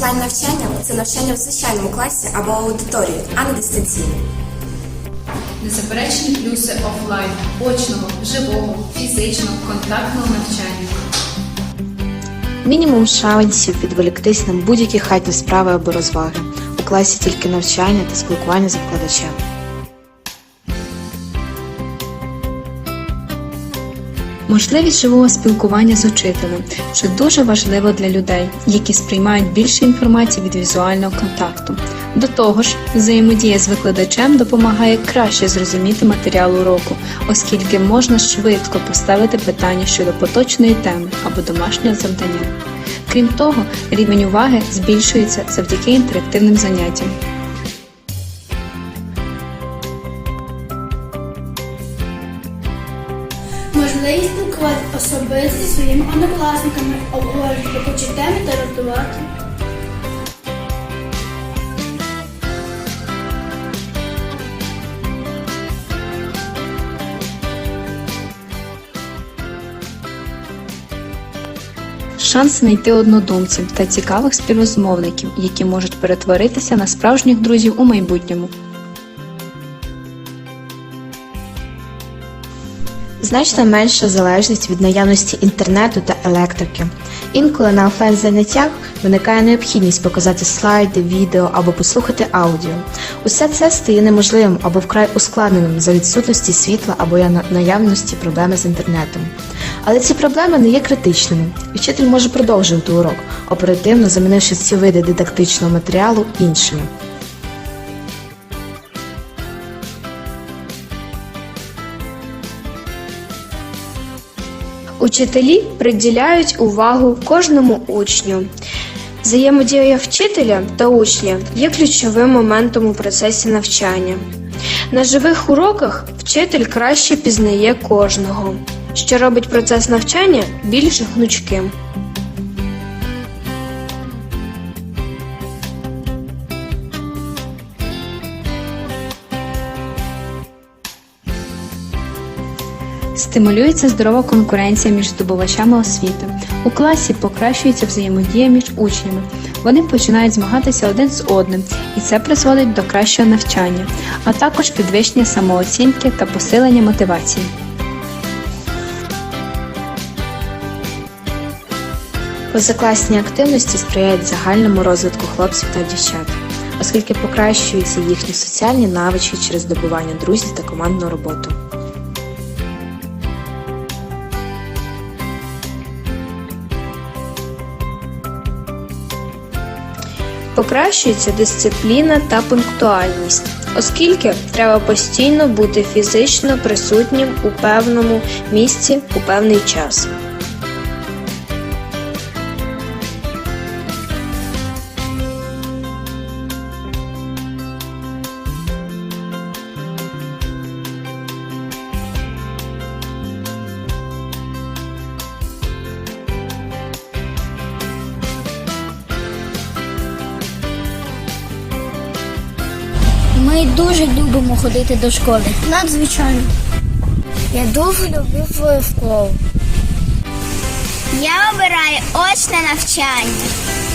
навчання це навчання в звичайному класі або аудиторії, а не дистанційно. Незаперечні плюси офлайн, очного, живого, фізичного, контактного навчання. Мінімум шансів відволіктись на будь-які хатні справи або розваги. У класі тільки навчання та спілкування з викладачем. Можливість живого спілкування з учителем, що дуже важливо для людей, які сприймають більше інформації від візуального контакту. До того ж, взаємодія з викладачем допомагає краще зрозуміти матеріал уроку, оскільки можна швидко поставити питання щодо поточної теми або домашнього завдання. Крім того, рівень уваги збільшується завдяки інтерактивним заняттям. Можливість спілкувати особисто зі своїми однокласниками, обговорювати робочі теми та роздувати. Шанс знайти однодумців та цікавих співрозмовників, які можуть перетворитися на справжніх друзів у майбутньому. Значно менша залежність від наявності інтернету та електрики. Інколи на офлайн заняттях виникає необхідність показати слайди, відео або послухати аудіо. Усе це стає неможливим або вкрай ускладненим за відсутності світла або наявності проблеми з інтернетом. Але ці проблеми не є критичними. Вчитель може продовжувати урок, оперативно замінивши ці види дидактичного матеріалу іншими. Учителі приділяють увагу кожному учню. Взаємодія вчителя та учня є ключовим моментом у процесі навчання. На живих уроках вчитель краще пізнає кожного, що робить процес навчання більш гнучким. Стимулюється здорова конкуренція між здобувачами освіти. У класі покращується взаємодія між учнями. Вони починають змагатися один з одним, і це призводить до кращого навчання, а також підвищення самооцінки та посилення мотивації. Позакласні активності сприяють загальному розвитку хлопців та дівчат, оскільки покращуються їхні соціальні навички через здобування друзів та командну роботу. Покращується дисципліна та пунктуальність, оскільки треба постійно бути фізично присутнім у певному місці у певний час. Ми дуже любимо ходити до школи. Надзвичайно. Я дуже люблю свою школу. Я обираю очне навчання.